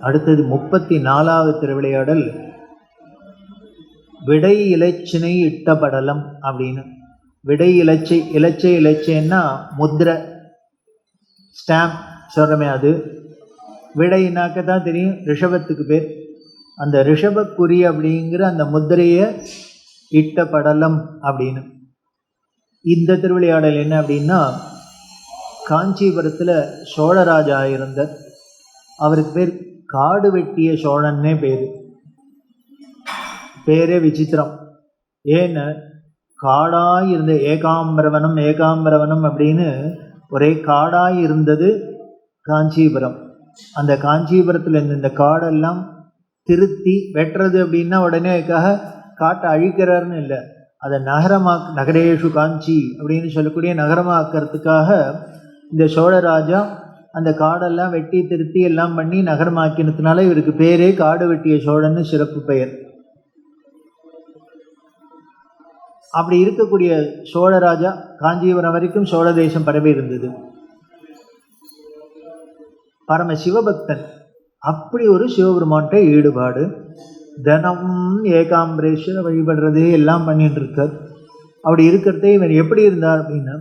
அடுத்தது முப்பத்தி நாலாவது திருவிளையாடல். விடை இலச்சினை இட்ட படலம் அப்படின்னு. விடை இலச்சை இலச்சை இலச்சைன்னா முத்திரை ஸ்டாம்ப் சொல்கிறமே அது. விடைனாக்க தான் தெரியும் ரிஷபத்துக்கு பேர். அந்த ரிஷபக்குறி அப்படிங்கிற அந்த முத்திரையை இட்ட படலம் அப்படின்னு. இந்த திருவிளையாடல் என்ன அப்படின்னா காஞ்சிபுரத்தில் சோழராஜா இருந்த அவருக்கு பேர் காடு வெட்டிய சோழன்னே பேர். பேரே விசித்திரம். ஏன்னு காடாய் இருந்த ஏகாம்பரவனம் ஏகாம்பரவனம் அப்படின்னு ஒரே காடாய் இருந்தது காஞ்சிபுரம். அந்த காஞ்சிபுரத்தில் இருந்த இந்த காடெல்லாம் திருத்தி வெட்டுறது அப்படின்னா உடனே காட்டை அழிக்கிறாருன்னு இல்லை. அதை நகரமாக் நகரேஷு காஞ்சி அப்படின்னு சொல்லக்கூடிய நகரமாக்கிறதுக்காக இந்த சோழராஜா அந்த காடெல்லாம் வெட்டி திருத்தி எல்லாம் பண்ணி நகரமாக்கினதுனால இவருக்கு பேரே காடு வெட்டிய சோழன்னு சிறப்பு பெயர். அப்படி இருக்கக்கூடிய சோழராஜா காஞ்சிபுரம் வரைக்கும் சோழ தேசம் பரவி இருந்தது. பரம சிவபக்தன் அப்படி ஒரு சிவபெருமான்கிட்ட ஈடுபாடு. தினம் ஏகாம்பரேஸ்வர வழிபடுறது எல்லாம் பண்ணிட்டு இருக்கார். அப்படி இருக்கிறதே இவர் எப்படி இருந்தார் அப்படின்னா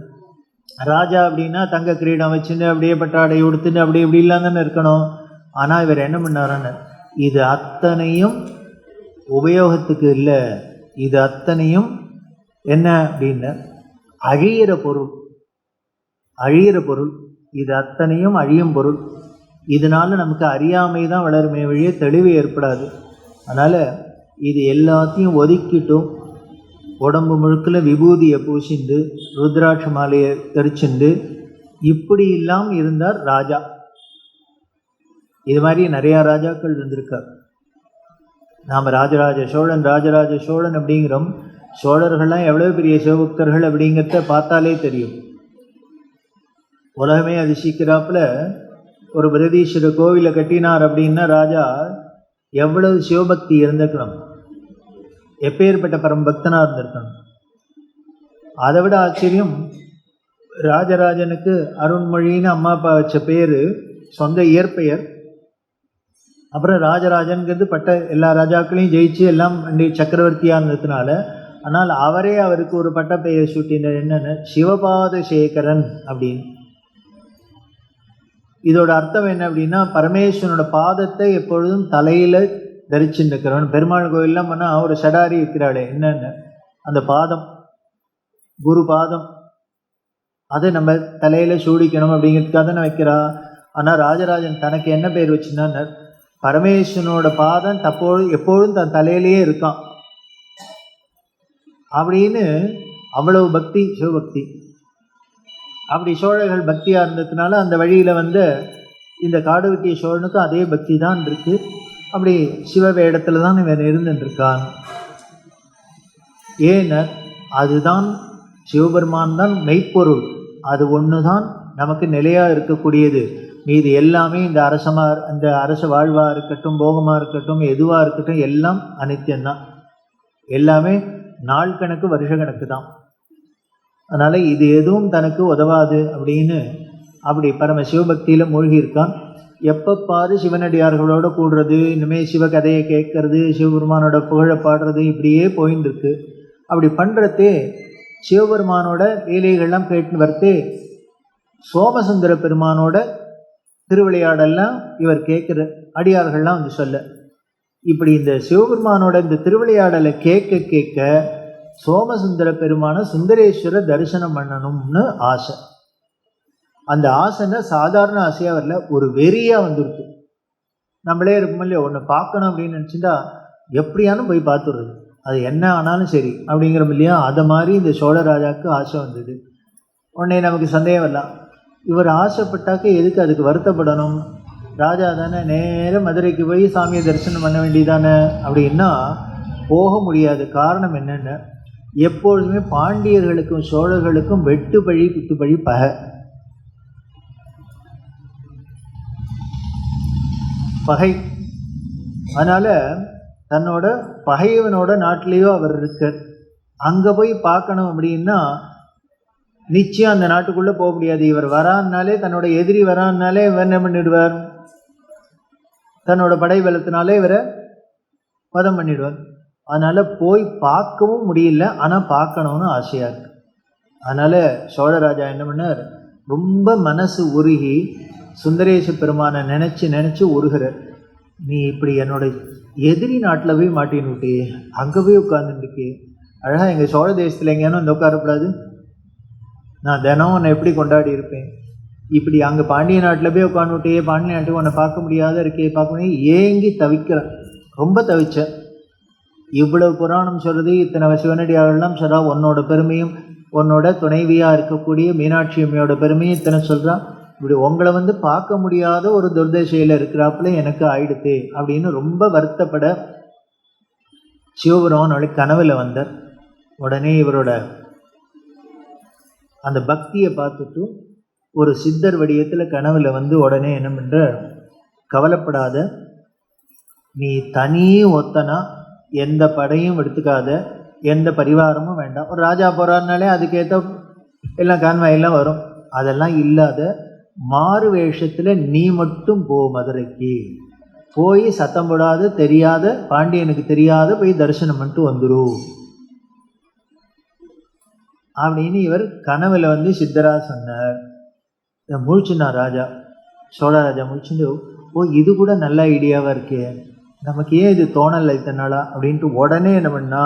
ராஜா அப்படின்னா தங்க கிரீடம் வச்சுன்னு அப்படியே பட்டாடை உடுத்துன்னு அப்படி இப்படி இல்லாம தானே இருக்கணும். ஆனால் இவர் என்ன பண்ணாருன்னு இது அத்தனையும் உபயோகத்துக்கு இல்லை. இது அத்தனையும் என்ன அப்படின்னு அழியிற பொருள். அழியிற பொருள். இது அத்தனையும் அழியும் பொருள். இதனால நமக்கு அறியாமை தான் வளருமே வழியே தெளிவு ஏற்படாது. அதனால் இது எல்லாத்தையும் ஒதுக்கிட்டும் உடம்பு முழுக்கில் விபூதியை பூசிண்டு ருத்ராட்ச மாலையை தெரிச்சுண்டு இப்படி இல்லாமல் இருந்தார் ராஜா. இது மாதிரி நிறையா ராஜாக்கள் இருந்திருக்கார். நாம் ராஜராஜ சோழன் ராஜராஜ சோழன் அப்படிங்கிறோம். சோழர்கள்லாம் எவ்வளோ பெரிய சிவபக்தர்கள் அப்படிங்கிறத பார்த்தாலே தெரியும். உலகமே அதிசயிக்கிறாப்புல ஒரு பிரதீஸ்வர கோவிலை கட்டினார் அப்படின்னா ராஜா எவ்வளவு சிவபக்தி இருந்திருக்கணும் எப்பேற்பட்ட பரம்பக்தனாக இருந்திருக்கணும். அதை விட ஆச்சரியம் ராஜராஜனுக்கு அருண்மொழின்னு அம்மா அப்பா வச்ச பேர் சொந்த இயற்பெயர். அப்புறம் ராஜராஜன்கிறது பட்ட எல்லா ராஜாக்களையும் ஜெயிச்சு எல்லாம் பண்ணி சக்கரவர்த்தியாக இருந்ததுனால ஆனால் அவரே அவருக்கு ஒரு பட்ட பெயர் சூட்டினர். என்னென்னு? சிவபாத சேகரன் அப்படின்னு. இதோட அர்த்தம் என்ன அப்படின்னா பரமேஸ்வரனோட பாதத்தை எப்பொழுதும் தலையில் தரிச்சுன்னு இருக்கிறவன் பெருமாள் கோயிலெலாம் பண்ணால் ஒரு சடாரி இருக்கிறாளே என்னென்னு? அந்த பாதம் குரு பாதம் அதை நம்ம தலையில் சூடிக்கணும் அப்படிங்கிறதுக்காக தானே வைக்கிறா. ஆனால் ராஜராஜன் தனக்கு என்ன பேர் வச்சுன்னா பரமேஸ்வரனோட பாதம் தப்போது எப்பொழுதும் தன் தலையிலேயே இருக்கான். அப்படின்னு அவ்வளவு பக்தி சிவபக்தி. அப்படி சோழர்கள் பக்தியாக இருந்ததுனால அந்த வழியில் வந்து இந்த காடு வெட்டிய சோழனுக்கும் அதே பக்தி தான் இருக்குது அப்படி சிவ வேடத்தில் தான் இவன் இருந்துருக்கான் ஏனர் அதுதான் சிவபெருமான் தான் மெய்ப்பொருள். அது ஒன்று தான் நமக்கு நிலையாக இருக்கக்கூடியது. மீது எல்லாமே இந்த அரசமாக இந்த அரச வாழ்வாக இருக்கட்டும் போகமாக இருக்கட்டும் எதுவாக இருக்கட்டும் எல்லாம் அனித்தியம்தான் எல்லாமே நாள் கணக்கு வருஷ கணக்கு தான் அதனால் இது எதுவும் தனக்கு உதவாது அப்படின்னு அப்படி பரம சிவபக்தியில் மூழ்கி இருக்கான் எப்போ பாரு சிவனடியார்களோட கூடுறது இனிமேல் சிவகதையை கேட்கறது சிவபெருமானோட புகழை பாடுறது இப்படியே போயின்னு இருக்கு அப்படி பண்ணுறதே சிவபெருமானோட லீலைகள்லாம் கேட்டுன்னு வரத்தே சோமசுந்தர பெருமானோட திருவிளையாடெல்லாம் இவர் கேட்குற அடியார்கள்லாம் வந்து சொல்ல. இப்படி இந்த சிவபெருமானோட இந்த திருவிளையாடலை கேட்க கேட்க சோமசுந்தர பெருமான சுந்தரேஸ்வர தரிசனம் பண்ணணும்னு ஆசை. அந்த ஆசைன்னா சாதாரண ஆசையாக வரல ஒரு வெறியாக வந்துருக்கு நம்மளே இருக்கும் இல்லையா ஒன்று பார்க்கணும் அப்படின்னு நினச்சிட்டா எப்படியானும் போய் பார்த்துடுறது. அது என்ன ஆனாலும் சரி அப்படிங்கிறோம் இல்லையா அதை மாதிரி இந்த சோழ ராஜாவுக்கு ஆசை வந்தது. உடனே நமக்கு சந்தேகம் வரலாம். இவர் ஆசைப்பட்டாக்க எதுக்கு அதுக்கு வருத்தப்படணும்? ராஜா தானே நேராக மதுரைக்கு போய் சாமியை தரிசனம் பண்ண வேண்டியதானே? அப்படின்னா போக முடியாது காரணம் என்னென்ன? எப்பொழுதுமே பாண்டியர்களுக்கும் சோழர்களுக்கும் வெட்டு பழி குத்து பழி பகை. பகை. அதனால் தன்னோட பகைவனோட நாட்டிலேயோ அவர் இருக்கார் அங்கே போய் பார்க்கணும் அப்படின்னா நிச்சயம் அந்த நாட்டுக்குள்ளே போக முடியாது. இவர் வரான்னாலே தன்னோட எதிரி வரான்னாலே இவர் என்ன பண்ணிடுவார்? தன்னோட படை பலத்தினாலே இவரை வதம் பண்ணிடுவார். அதனால் போய் பார்க்கவும் முடியல. ஆனால் பார்க்கணும்னு ஆசையாக இருக்கு. அதனால் சோழராஜா என்ன பண்ணார்? ரொம்ப மனசு உருகி சுந்தரேச பெருமானை நினச்சி நினச்சி உருகிறார் நீ இப்படி என்னோட எதிரி நாட்டில் போய் மாட்டின்னு விட்டு அங்கே போய் உட்காந்துருக்கு அழகா எங்கள் சோழ தேசத்தில் எங்கேயானு வந்து உட்காரக்கூடாது. நான் தினம் உன்னை எப்படி கொண்டாடி இருப்பேன்? இப்படி அங்கே பாண்டிய நாட்டில் போய் உட்காந்து விட்டியே பாண்டிய நாட்டுக்கு உன்னை பார்க்க முடியாத இருக்கே பார்க்க முடியாது ஏங்கி தவிக்கிறேன் ரொம்ப தவிச்சேன் இவ்வளவு புராணம் சொல்கிறது இத்தனை சிவனடியார்கள்லாம் சொல்கிறா உன்னோட பெருமையும் உன்னோட துணைவியாக இருக்கக்கூடிய மீனாட்சி அம்மையோட பெருமையும் இத்தனை சொல்கிறான் இப்படி உங்களை வந்து பார்க்க முடியாத ஒரு துர்தசையில் இருக்கிறாப்புல எனக்கு ஆயிடுத்து அப்படின்னு ரொம்ப வருத்தப்பட சிவபுரம் கனவில் கனவுல வந்தார். உடனே இவரோட அந்த பக்தியை பார்த்துட்டு ஒரு சித்தர் வடிவத்தில் கனவில் வந்து உடனே என்ன பண்ணுற கவலைப்படாத நீ தனியே ஒத்தனா எந்த படையும் எடுத்துக்காத எந்த பரிவாரமும் வேண்டாம். ஒரு ராஜா போகிறாருனாலே அதுக்கேற்ற எல்லாம் கான்வாயெல்லாம் வரும். அதெல்லாம் இல்லாத மாறு வேஷத்தில் நீ மட்டும் போ மதுரைக்கு. போய் சத்தம் போடாத தெரியாத பாண்டியனுக்கு தெரியாத போய் தரிசனம் பண்ணிட்டு வந்துடும் அப்படின்னு இவர் கனவில் வந்து சித்தரா சொன்னார். முழிச்சிண்ணா ராஜா சோழ ராஜா சோழராஜா முழிச்சுட்டு ஓ இது கூட நல்ல ஐடியாவாக இருக்கே. நமக்கு ஏன் இது தோணலை இத்தனாளா அப்படின்ட்டு உடனே என்ன பண்ணா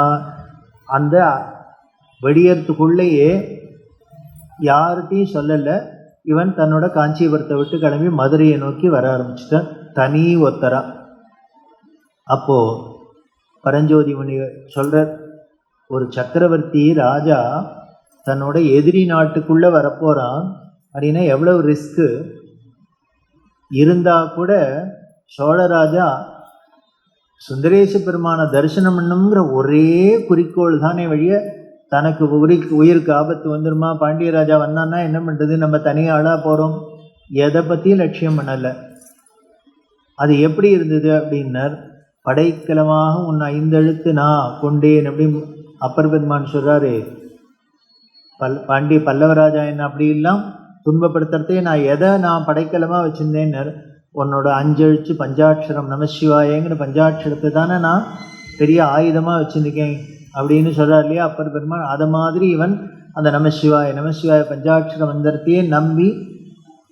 அந்த வெடியறதுக்குள்ளேயே யார்கிட்டையும் சொல்லலை. இவன் தன்னோட காஞ்சிபுரத்தை விட்டு கிளம்பி மதுரையை நோக்கி வர ஆரம்பிச்சிட்டான். தனி ஒத்தரா அப்போ பரஞ்சோதி முனி சொல்கிறார் ஒரு சக்கரவர்த்தி ராஜா தன்னோட எதிரி நாட்டுக்குள்ளே வரப்போகிறான் அப்படின்னா எவ்வளவு ரிஸ்க்கு இருந்தால் கூட சோழராஜா சுந்தரேச பெருமான தரிசனம் பண்ணுங்கிற ஒரே குறிக்கோள் தானே வழிய தனக்கு உயிருக்கு உயிருக்கு ஆபத்து வந்துருமா? பாண்டியராஜா வந்தான்னா என்ன பண்ணுறது நம்ம தனியாளாக போகிறோம் எதை பற்றியும் லட்சியம் பண்ணலை. அது எப்படி இருந்தது அப்படின்னர் படைக்கலமாக உன் ஐந்தெழுத்து நான் கொண்டேன் அப்படி அப்பர் பெருமான் சொல்கிறாரு பல் பாண்டிய பல்லவராஜா என்ன அப்படி எல்லாம் துன்பப்படுத்துறதே நான் எதை நான் படைக்கலமாக வச்சுருந்தேன்னர். உன்னோட அஞ்செழுச்சு பஞ்சாட்சரம் நமசிவாயங்கிற பஞ்சாட்சரத்தை தானே நான் பெரிய ஆயுதமாக வச்சுருக்கேன். அப்படின்னு சொல்கிறார் இல்லையா? அப்பர் பெருமான் அதை மாதிரி இவன் அந்த நமசிவாய நமசிவாய பஞ்சாட்சர மந்திரத்தையே நம்பி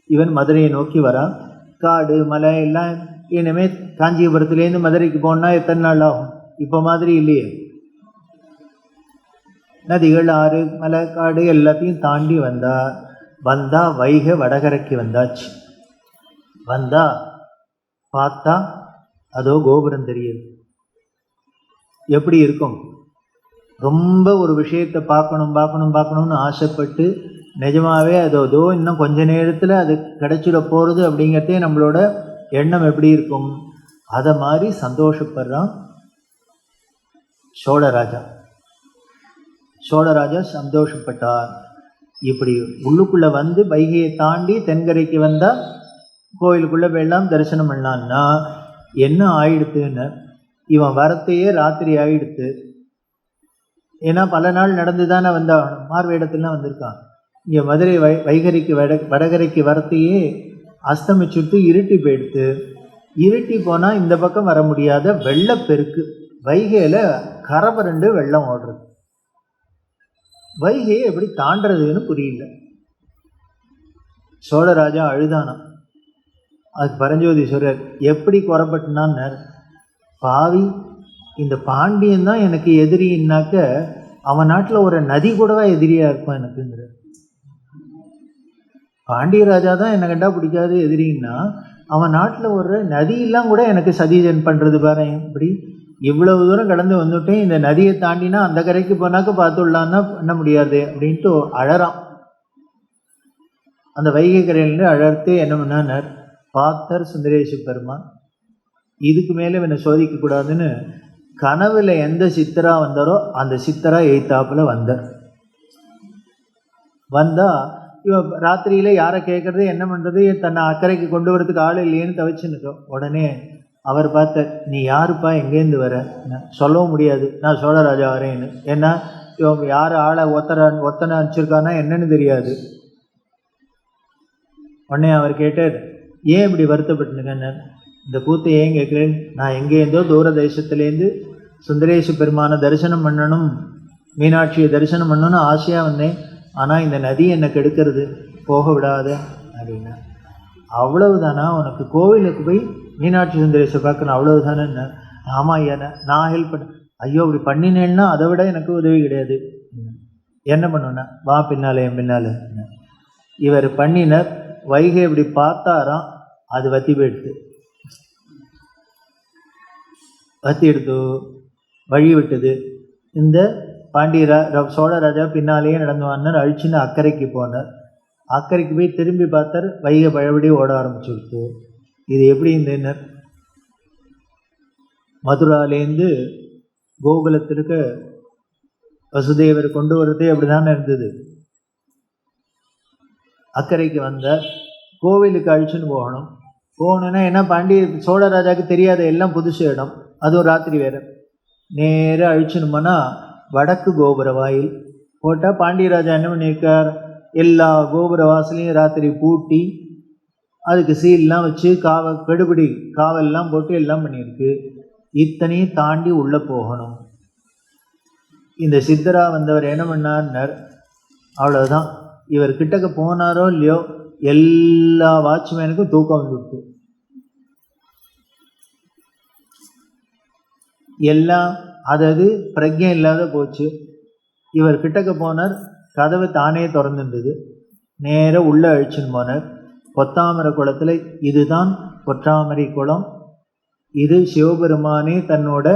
இவன் மதுரையை நோக்கி வரான். காடு மலை எல்லாம் இனிமே காஞ்சிபுரத்துலேருந்து மதுரைக்கு போனால் எத்தனை நாள் ஆகும்? இப்போ மாதிரி இல்லையே. நதிகள் ஆறு மலை காடு எல்லாத்தையும் தாண்டி வந்தா வந்தா வைகை வடகரைக்கு வந்தாச்சு. வந்தா பார்த்தா அதோ கோபுரம் தெரியுது. எப்படி இருக்கும்? ரொம்ப ஒரு விஷயத்தை பார்க்கணும் பார்க்கணும் பார்க்கணும்னு ஆசைப்பட்டு நிஜமாவே அதோ அதோ இன்னும் கொஞ்ச நேரத்தில் அது கிடைச்சிட போகிறது அப்படிங்கிறதே நம்மளோட எண்ணம் எப்படி இருக்கும்? அதை மாதிரி சந்தோஷப்படுறான் சோழராஜா. சோழராஜா சந்தோஷப்பட்டார். இப்படி உள்ளுக்குள்ளே வந்து வைகையை தாண்டி தென்கரைக்கு வந்தால் கோயிலுக்குள்ளே போயெல்லாம் தரிசனம் பண்ணலான்னா என்ன ஆயிடுத்துன்னு இவன் வரத்தையே ராத்திரி ஆயிடுத்து. ஏன்னா பல நாள் நடந்து தானே வந்தான் மார்வேடத்துலாம் வந்திருக்கான். இங்கே மதுரை வை வைகரைக்கு வட வடகரைக்கு வரத்தையே அஸ்தமிச்சுட்டு இருட்டி போயிடுத்து. இருட்டி போனால் இந்த பக்கம் வர முடியாத வெள்ளப்பெருக்கு. வைகையில் கரபரண்டு வெள்ளம் ஓடுறது. வைகையை எப்படி தாண்டறதுன்னு புரியல. சோழராஜா அழுதானான் அது பரஞ்சோதி சொல்கிறார் எப்படி குறப்பட்டுனான்னு பாவி இந்த பாண்டியன் தான் எனக்கு எதிரின்னாக்க அவன் நாட்டில் ஒரு நதி கூடவா எதிரியாக இருப்பான் எனக்குங்கிற பாண்டிய ராஜா தான் என்னை கண்டா பிடிக்காது எதிரின்னா அவன் நாட்டில் ஒரு நதியெல்லாம் கூட எனக்கு சதீஜன் பண்ணுறது பாரு இப்படி இவ்வளவு தூரம் கடந்து வந்துட்டேன் இந்த நதியை தாண்டினா அந்த கரைக்கு போனாக்க பார்த்துடலான்னா பண்ண முடியாது அப்படின்ட்டு அழறான். அந்த வைகை கரையிலேருந்து அழர்த்து என்ன பண்ணார் பார்த்தர் சுந்தரேஷ பெருமான். இதுக்கு மேலே என்னை சோதிக்கக்கூடாதுன்னு கனவில் எந்த சித்தரா வந்தாரோ அந்த சித்தரா எய்த்தாப்புல வந்தார். வந்தால் இவன் ராத்திரியில் யாரை கேட்குறது என்ன பண்ணுறது தன்னை அக்கறைக்கு கொண்டு வரதுக்கு ஆள் இல்லையேன்னு தவிச்சுன்னு உடனே அவர் பார்த்த நீ யாருப்பா எங்கேருந்து வர? சொல்லவும் முடியாது. நான் சோழராஜா வரேன்னு. ஏன்னா இவன் யார் ஆளை ஒத்தர ஒத்தனை அனுப்பிச்சிருக்கானா என்னன்னு தெரியாது. உடனே அவர் கேட்டார் ஏன் இப்படி வருத்தப்பட்டுனுங்கன்னு இந்த கூத்தை ஏன் கேட்குறேன்? நான் எங்கேருந்தோ தூர தேசத்துலேருந்து சுந்தரேசு பெருமானை தரிசனம் பண்ணணும். மீனாட்சியை தரிசனம் பண்ணணும்னு ஆசையாக வந்தேன். ஆனால் இந்த நதி என்னை கெடுக்கிறது. போக விடாத அப்படின்னா. அவ்வளவுதானா? உனக்கு கோவிலுக்கு போய் மீனாட்சி சுந்தரேசை பார்க்கணும். அவ்வளவுதானே? என்ன ஆமாம் ஐயா நான் ஹெல்ப் பண்ண ஐயோ அப்படி பண்ணினேன்னா அதை விட எனக்கு உதவி கிடையாது. என்ன பண்ணுன்னா வா பின்னாலே என் பின்னாலே. இவர் பண்ணினர் வைகை இப்படி பார்த்தாராம். அது வத்தி போயிடுது. வத்தி எடுத்து வழி விட்டது இந்த பாண்டியரா சோழ ராஜா பின்னாலேயே நடந்து வந்தார் அழிச்சுன்னு அக்கறைக்கு போனார். அக்கறைக்கு போய் திரும்பி பார்த்தார் வைகை பழபடி ஓட ஆரம்பிச்சுடுத்து இது எப்படி இந்த மதுராலேருந்து கோகுலத்திற்கு வசுதேவர் கொண்டு வரதே அப்படிதானே இருந்தது அக்கறைக்கு வந்தார் கோவிலுக்கு அழிச்சுன்னு போகணும். போகணுன்னா என்ன பாண்டிய சோழ ராஜாவுக்கு தெரியாத எல்லாம் புதுசு இடம். அதுவும் ராத்திரி வேறு. நேராக அழிச்சுன்னு வடக்கு கோபுர வாயில். போட்டால் பாண்டியராஜா என்ன பண்ணியிருக்கார்? எல்லா கோபுர வாசலையும் ராத்திரி பூட்டி அதுக்கு சீல்லாம் வச்சு காவல் கெடுபிடி காவல்லாம் போட்டு எல்லாம் பண்ணியிருக்கு. இத்தனையும் தாண்டி உள்ளே போகணும். இந்த சித்தரா வந்தவர் என்ன பண்ணார்னர்? அவ்வளோதான் இவர் கிட்டக்க போனாரோ இல்லையோ எல்லா வாட்ச்மேனுக்கும் தூக்கம் வந்துவிட்டு எல்லாம் அதாவது பிரஜை இல்லாத போச்சு. இவர் கிட்டக்க போனார் கதவு தானே திறந்துருந்தது நேராக உள்ளே அழிச்சுன்னு போனார். பொத்தாமரை குளத்தில் இதுதான் பொற்றாமரை குளம். இது சிவபெருமானே தன்னோட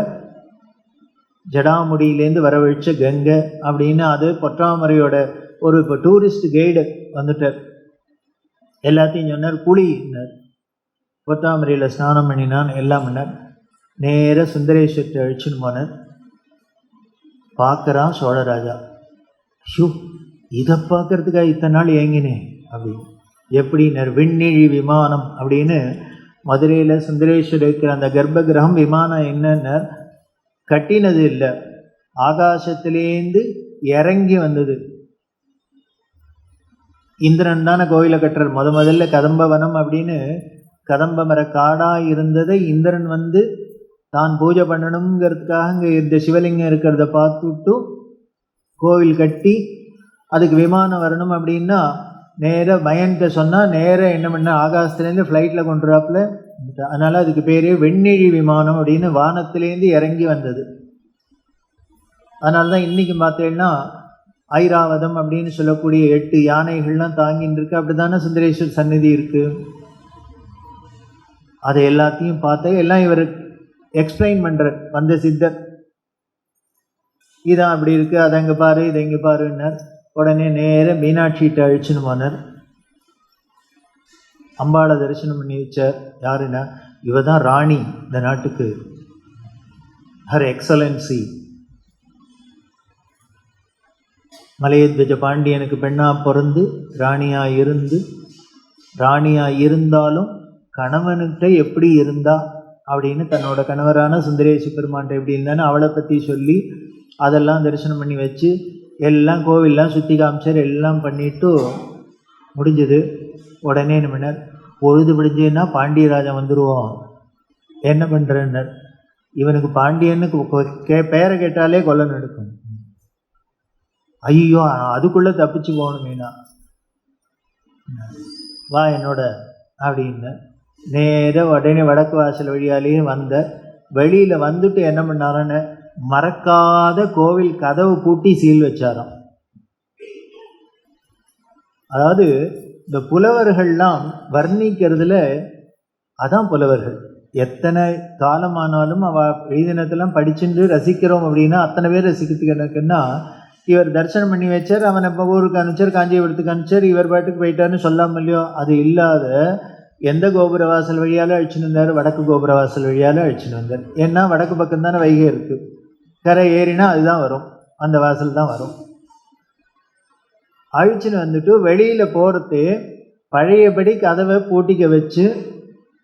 ஜடாமுடியிலேருந்து வரவழைச்ச கங்கை அப்படின்னு அது பொற்றாமரையோட ஒரு இப்போ டூரிஸ்ட் கைடு வந்துட்டார். எல்லாத்தையும் சொன்னார் குளினார் பொத்தாமரையில் ஸ்நானம் பண்ணினான் எல்லாம் பண்ணார். நேராக சுந்தரேஸ்வரத்தை அழிச்சுன்னு போனார் பார்க்குறான் சோழராஜா. ஷூ இதை பார்க்கறதுக்காக இத்தனை நாள் ஏங்கினேன் அப்படின்னு. எப்படினர் விண்ணிழி விமானம்? அப்படின்னு மதுரையில் சுந்தரேஸ்வரர் இருக்கிற அந்த கர்ப்ப கிரகம் விமானம் என்னன்னு கட்டினது இல்லை. ஆகாசத்திலேந்து இறங்கி வந்தது. இந்திரன் தானே கோயிலை கட்டுறார். முத முதல்ல கதம்பவனம் அப்படின்னு கதம்ப மர காடாக இருந்ததை இந்திரன் வந்து தான் பூஜை பண்ணணுங்கிறதுக்காக இங்கே இந்த சிவலிங்கம் இருக்கிறத பார்த்துட்டு கோவில் கட்டி அதுக்கு விமானம் வரணும் அப்படின்னா நேராக பயன்கிட்ட சொன்னால் நேராக என்ன பண்ண ஆகாசத்துலேருந்து ஃப்ளைட்டில் கொண்டுறாப்புல அதனால் அதுக்கு பேரே வெண்ணிழி விமானம் அப்படின்னு வானத்திலேருந்து இறங்கி வந்தது. அதனால தான் இன்றைக்கி பார்த்தேன்னா ஐராவதம் அப்படின்னு சொல்லக்கூடிய எட்டு யானைகள்லாம் தாங்கின்னு இருக்கு. அப்படி தானே சுந்தரேஸ்வர் சந்நிதி இருக்குது அதை எல்லாத்தையும் பார்த்தேன் எல்லாம் இவர் எக்ஸ்பிளைன் பண்ணுற வந்த சித்தர். இதான் அப்படி இருக்குது அதை அங்கே பாரு இதை இங்கே பாருன்னார். உடனே நேராக மீனாட்சிகிட்ட அழிச்சுன்னு போனார். அம்பாளை தரிசனம் பண்ணி வச்சார். யாருன்னா இவ தான் ராணி இந்த நாட்டுக்கு. ஹர் எக்ஸலன்சி மலையத்வஜ பாண்டியனுக்கு பெண்ணாக பிறந்து ராணியாக இருந்து ராணியாக இருந்தாலும் கணவன்கிட்ட எப்படி இருந்தால் அப்படின்னு தன்னோட கணவரான சுந்தரேசி பெருமான்ட்ட எப்படி இருந்தான்னு அவளை பற்றி சொல்லி அதெல்லாம் தரிசனம் பண்ணி வச்சு எல்லாம் கோவில்லாம் சுற்றி காமிச்சார். எல்லாம் பண்ணிட்டு முடிஞ்சது. உடனே என்ன பொழுது முடிஞ்சதுன்னா பாண்டியராஜன் வந்துடுவோம் என்ன பண்ணுறேன்னர் இவனுக்கு பாண்டியன்னு கே பெயரை கேட்டாலே கொல்ல நடக்கும். ஐயோ அதுக்குள்ளே தப்பிச்சு போகணுமேனா? வா என்னோட அப்படின்னு நேரா உடனே வடக்கு வாசல் வழியாலேயே வந்த வெளியில் வந்துட்டு என்ன பண்ணாரன்னு மறக்காத கோவில் கதவு பூட்டி சீல் வச்சாராம். அதாவது இந்த புலவர்கள்லாம் வர்ணிக்கிறதுல அதான் புலவர்கள். எத்தனை காலமானாலும் அவ எழுதினத்தெல்லாம் படிச்சுட்டு ரசிக்கிறோம் அப்படின்னா அத்தனை பேர் ரசிக்கிறதுக்குன்னா இவர் தரிசனம் பண்ணி வச்சார் அவனை இப்போ ஊருக்கு அனுப்பிச்சார் காஞ்சிபுரத்துக்கு அனுப்பிச்சார் இவர் பாட்டுக்கு போயிட்டாருன்னு சொல்லாமல் இல்லையோ அது இல்லாத எந்த கோபுர வாசல் வழியால் அழிச்சுன்னு வந்தார் வடக்கு கோபுர வாசல் வழியால் அழிச்சுன்னு வந்தார். ஏன்னா வடக்கு பக்கம் தானே வைகை இருக்குது கரை ஏறினா அதுதான் வரும். அந்த வாசல் தான் வரும். அழிச்சுன்னு வந்துட்டு வெளியில் போகிறது பழையபடி கதவை பூட்டிக்க வச்சு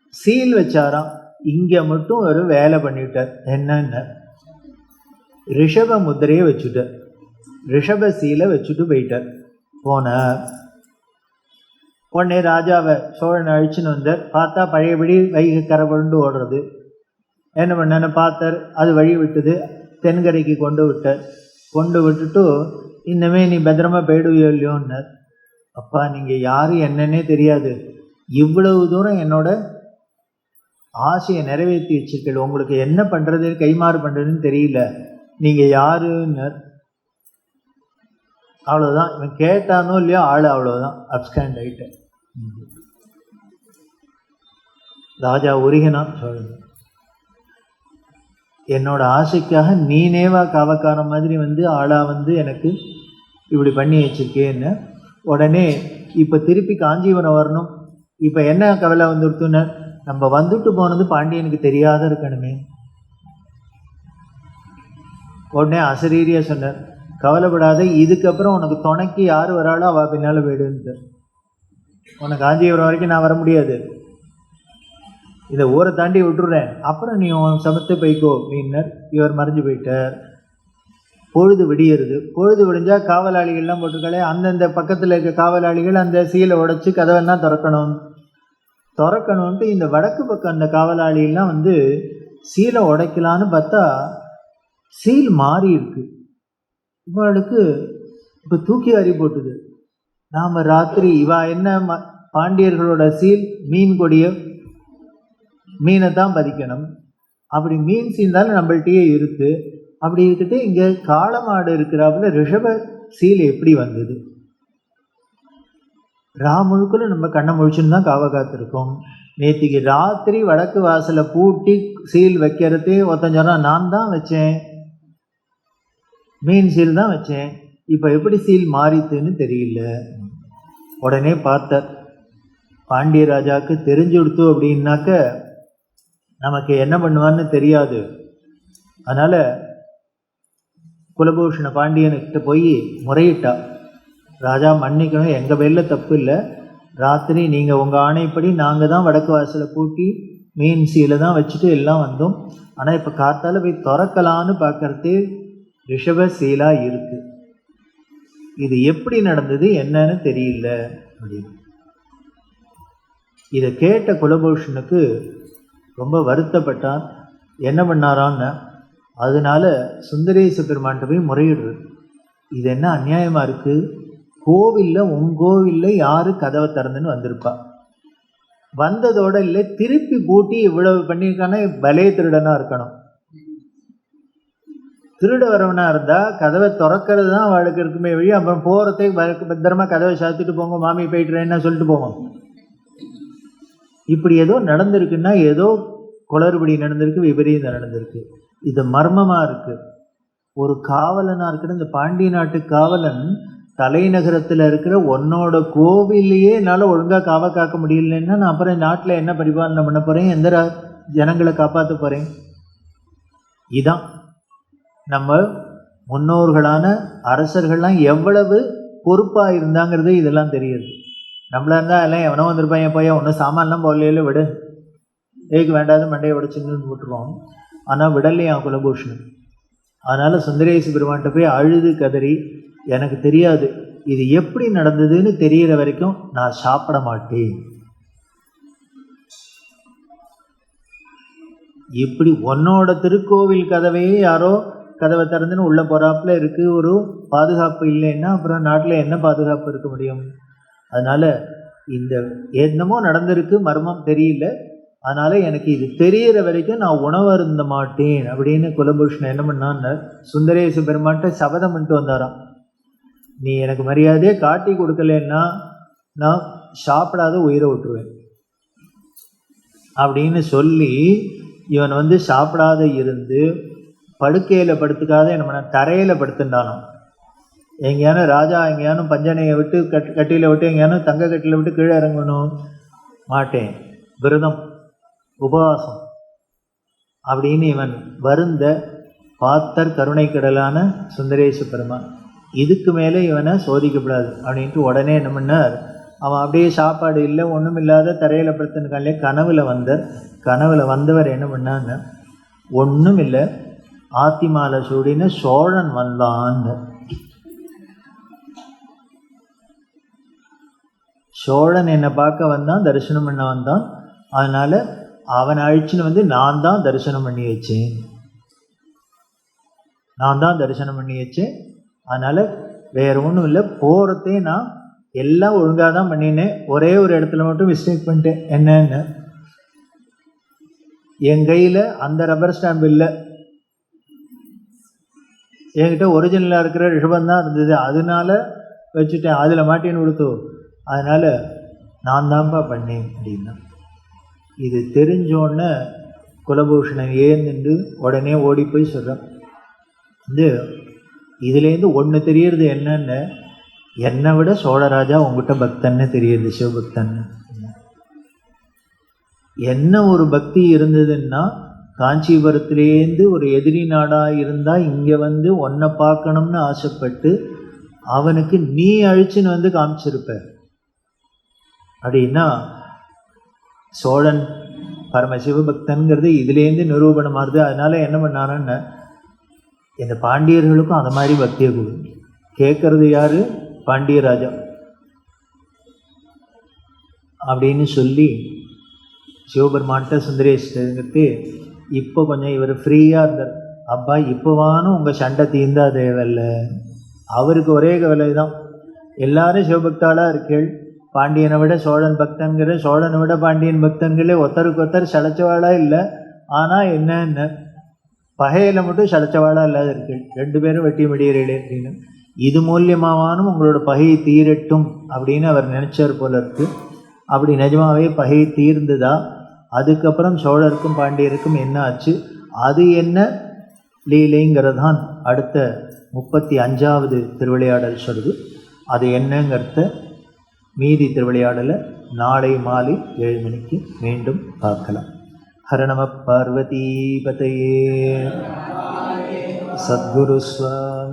சீல் வச்சாராம். இங்கே மட்டும் ஒரு வேலை பண்ணிட்டார். என்னென்ன? ரிஷப முத்திரையை வச்சுட்டார். ரிஷப சீலை வச்சுட்டு போயிட்டார். போனார். உடனே ராஜாவை சோழனை அழிச்சுன்னு வந்தார் பார்த்தா பழையபடி வைகை கரை கொண்டு ஓடுறது. என்ன பண்ணேன்னு பார்த்தார். அது வழி விட்டுது. தென்கரைக்கு கொண்டு விட்டார். கொண்டு விட்டுட்டு இன்னமே நீ பத்திரமா போயிடுவியோ இல்லையோன்னார். அப்பா நீங்கள் யார் என்னன்னே தெரியாது. இவ்வளவு தூரம் என்னோட ஆசையை நிறைவேற்றி வச்சிருக்கீள் உங்களுக்கு என்ன பண்ணுறது கைமாறு பண்ணுறதுன்னு தெரியல. நீங்கள் யாருன்னார். அவ்வளோதான் இவன் கேட்டானோ இல்லையோ ஆள் அவ்வளோதான் அப்ஸ்காண்ட் ஆகிட்டேன் ராஜா உருகினான் சொல்லுங்க என்னோட ஆசைக்காக நீனேவா காவக்கார மாதிரி வந்து ஆளா வந்து எனக்கு இப்படி பண்ணி வச்சிருக்கேன்னு உடனே இப்போ திருப்பி காஞ்சிபுரம் வரணும். இப்போ என்ன கவலை வந்துடுத்துன்னு நம்ம வந்துட்டு போனது பாண்டியனுக்கு தெரியாத இருக்கணுமே. உடனே அசரீரியா சொன்னார் கவலைப்படாத இதுக்கப்புறம் உனக்கு துணைக்கு யார் வராளோ அவள் பின்னால் போயிடுன்ட்டு. உன்னை காஞ்சிபுரம் வரைக்கும் நான் வர முடியாது. இதை ஊரை தாண்டி விட்டுறேன். அப்புறம் நீ உன் சமத்து போய்க்கோ. அப்படின்னர் இவர் மறைஞ்சு போயிட்டார். பொழுது விடியறது. பொழுது விடிஞ்சா காவலாளிகள்லாம் போட்டிருக்காளே அந்தந்த பக்கத்தில் இருக்க காவலாளிகள் அந்த சீலை உடைச்சி கதவெல்லாம் திறக்கணும். திறக்கணுன்ட்டு இந்த வடக்கு பக்கம் அந்த காவலாளிகள்லாம் வந்து சீலை உடைக்கலான்னு பார்த்தா சீல் மாறி இருக்கு. இவளுக்கு இப்போ தூக்கி அறி போட்டுது. நாம் ராத்திரி இவா என்ன ம- பாண்டியர்களோட சீல்? மீன் கொடிய? மீனை தான் பதிக்கணும். அப்படி மீன் சீந்தாலும் நம்மள்கிட்டயே இருக்கு. அப்படி இருக்கிட்டு இங்கே காளமாடு இருக்கிறாப்புல ரிஷப சீல் எப்படி வந்தது? ரா நம்ம கண்ணை முழிச்சுன்னு தான் காவ காத்திருக்கோம். நேத்திக்கு ராத்திரி வடக்கு வாசலை பூட்டி சீல் வைக்கிறதே ஒருத்தன் நான் தான் வச்சேன். மீன் சீல் தான் வச்சேன். இப்போ எப்படி சீல் மாறித்துன்னு தெரியல. உடனே பார்த்தார். பாண்டிய ராஜாவுக்கு தெரிஞ்சு கொடுத்து அப்படின்னாக்க நமக்கு என்ன பண்ணுவான்னு தெரியாது. அதனால் குலபூஷண பாண்டியனுக்கிட்ட போய் முறையிட்டா. ராஜா மன்னிக்கணும் எங்கள் பேரில் தப்பு இல்லை. ராத்திரி நீங்கள் உங்கள் ஆணைப்படி நாங்கள் தான் வடக்கு வாசலை கூட்டி மீன் சீலை தான் வச்சுட்டு எல்லாம் வந்தோம். ஆனால் இப்போ காத்தால போய் திறக்கலான்னு பார்க்குறதே ரிஷப சீலாக இருக்குது இது எப்படி நடந்தது என்னன்னு தெரியல அப்படின்னு. இதை கேட்ட குலபூஷனுக்கு ரொம்ப வருத்தப்பட்டான். என்ன பண்ணாரான்னு அதனால சுந்தரேச பெருமான்கிட்ட போய் முறையிடுறது. இது என்ன அநியாயமாக இருக்குது கோவிலில் உன் கோவிலில் யார் கதவை திறந்துன்னு வந்திருப்பா? வந்ததோட இல்லை திருப்பி பூட்டி இவ்வளவு பண்ணியிருக்கானா? பலே திருடனாக இருக்கணும். திருட வரவனா இருந்தால் கதவை திறக்கிறது தான் அவளுக்கு இருக்குமே வழி. அப்புறம் போகிறதுக்கு பத்திரமா கதவை சாத்திட்டு போங்க மாமி போயிட்டுறேன்னு சொல்லிட்டு போவோம். இப்படி ஏதோ நடந்திருக்குன்னா ஏதோ குளறுபடி நடந்திருக்கு விபரீதம் நடந்திருக்கு. இது மர்மமாக இருக்குது ஒரு காவலனாக இருக்கிற இந்த பாண்டிய நாட்டு காவலன் தலைநகரத்தில் இருக்கிற உன்னோட கோவிலையே என்னால் ஒழுங்காக காவ காக்க முடியலன்னா நான் அப்புறம் நாட்டில் என்ன பரிபாலனை பண்ண போகிறேன் எந்த ஜனங்களை காப்பாற்ற போகிறேன் இதான். நம்ம முன்னோர்களான அரசர்கள்லாம் எவ்வளவு பொறுப்பாக இருந்தாங்கிறது இதெல்லாம் தெரியுது. நம்மளா இருந்தால் எல்லாம் எவனோ வந்திருப்பான் என் பையன் ஒன்றும் சாமான்லாம் போடலையில விடு. ஏக்கு வேண்டாத மண்டையை உடைச்சுன்னு விட்டுருவோம் ஆனால் விடலையா குலபூஷணன். அதனால் சுந்தரேசு பெருமான்கிட்ட போய் அழுது கதறி எனக்கு தெரியாது இது எப்படி நடந்ததுன்னு தெரியிற வரைக்கும் நான் சாப்பிட மாட்டேன். இப்படி உன்னோட திருக்கோவில் கதவையே யாரோ கதவை திறந்துன்னு உள்ளே போகிறாப்புல இருக்குது ஒரு பாதுகாப்பு இல்லைன்னா அப்புறம் நாட்டில் என்ன பாதுகாப்பு இருக்க முடியும்? அதனால் இந்த என்னமோ நடந்திருக்கு மர்மம் தெரியல. அதனால் எனக்கு இது தெரிகிற வரைக்கும் நான் உணவு இருந்த மாட்டேன் அப்படின்னு குலபூஷணன் என்ன பண்ணான்னு சுந்தரேச பெருமாட்ட சபதம் பண்ணிட்டு வந்தாராம். நீ எனக்கு மரியாதையை காட்டி கொடுக்கலன்னா நான் சாப்பிடாத உயிரை விட்டுருவேன் அப்படின்னு சொல்லி இவன் வந்து சாப்பிடாத இருந்து படுக்கையில் படுத்துக்காத என்ன தரையில் படுத்துட்டானாம் எங்கேயானும் ராஜா எங்கேயானும் பஞ்சனையை விட்டு கட் கட்டியில் விட்டு எங்கேயானும் தங்க கட்டியில் விட்டு கீழே இறங்கணும். மாட்டேன். விரதம் உபவாசம். அப்படின்னு இவன் வருந்த பாத்தர் கருணை கடலான சுந்தரேச பெருமான். இதுக்கு மேலே இவனை சோதிக்கப்படாது. அப்படின்ட்டு உடனே என்ன பண்ணார்? அவன் அப்படியே சாப்பாடு இல்லை ஒன்றும் இல்லாத தரையில் படுத்துனுக்காலே கனவில் வந்தார் கனவில் வந்தவர் என்ன பண்ணாங்க? ஒன்றும் இல்லை ஆத்திமால சூடின சோழன் வந்தான்னு சோழன் என்னை பார்க்க வந்தான் தரிசனம் பண்ண வந்தான். அதனால் அவனை அழிச்சுன்னு வந்து நான் தான் தரிசனம் பண்ணி வச்சேன் நான் தான் தரிசனம் பண்ணி வச்சேன் அதனால் வேற ஒன்றும் இல்லை போகிறதே நான் எல்லாம் ஒழுங்காக தான் பண்ணினேன். ஒரே ஒரு இடத்துல மட்டும் மிஸ்டேக் பண்ணிட்டேன். என்னன்னு? என் கையில் அந்த ரப்பர் ஸ்டாம்ப் இல்லை. என்கிட்ட ஒரிஜினலாக இருக்கிற ரிஷபம் தான் இருந்தது. அதனால வச்சுட்டேன். அதில் மாட்டின்னு கொடுத்து அதனால் நான் தான்ப்பா பண்ணேன் அப்படின்னா. இது தெரிஞ்சோடனே குலபூஷணன் ஏந்துண்டு உடனே ஓடி போய் சொல்கிறான் வந்து இதுலேருந்து ஒன்று தெரியறது என்னென்ன என்னை விட சோழராஜா உங்ககிட்ட பக்தன்னு தெரியுது சிவபக்தன்னு. என்ன ஒரு பக்தி இருந்ததுன்னா காஞ்சிபுரத்துலேருந்து ஒரு எதிரி நாடாக இருந்தால் இங்கே வந்து ஒன்றை பார்க்கணும்னு ஆசைப்பட்டு அவனுக்கு நீ அழிச்சுன்னு வந்து காமிச்சிருப்ப. அப்படின்னா சோழன் பரம சிவபக்தன்கிறது இதுலேருந்து நிரூபணமாகுது. அதனால் என்ன பண்ணாருன்னு இந்த பாண்டியர்களுக்கும் அந்த மாதிரி பக்தியை கொடு. கேட்கறது யார்? பாண்டியராஜா. அப்படின்னு சொல்லி சிவபெருமான்கிட்ட சுந்தரேஷ்ங்கிறது இப்போ கொஞ்சம் இவர் ஃப்ரீயாக இருந்தார். அப்பா இப்போவானும் உங்கள் சண்டை தீர்ந்தா தேவையில்ல. அவருக்கு ஒரே கவலை தான் எல்லாரும் சிவபக்தாளாக இருக்கேள். பாண்டியனை விட சோழன் பக்தங்கிற சோழனை விட பாண்டியன் பக்தங்களே ஒருத்தருக்கு ஒருத்தர் சளைச்சவாளாக இல்லை? ஆனால் என்னென்ன. பகையில் மட்டும் சளைச்சவாளாக இல்லாத இருக்கீள். ரெண்டு பேரும் வெட்டி முடியறீங்களே அப்படின்னு. இது மூலியமாவானும் உங்களோட பகையை தீரட்டும் அப்படின்னு அவர் நினச்சார் போல இருக்கு. அப்படி நிஜமாவே பகை தீர்ந்துதான் அதுக்கப்புறம் சோழருக்கும் பாண்டியருக்கும் என்ன ஆச்சு? அது என்ன? லீலைங்கிறதான் அடுத்த முப்பத்தி அஞ்சாவது திருவிளையாடல் சொல்லுது. அது என்னங்கிறத மீதி திருவிளையாடலை நாளை மாலை ஏழு மணிக்கு மீண்டும் பார்க்கலாம். ஹரணம நம பார்வதி பதையே. சத்குரு சுவாமி.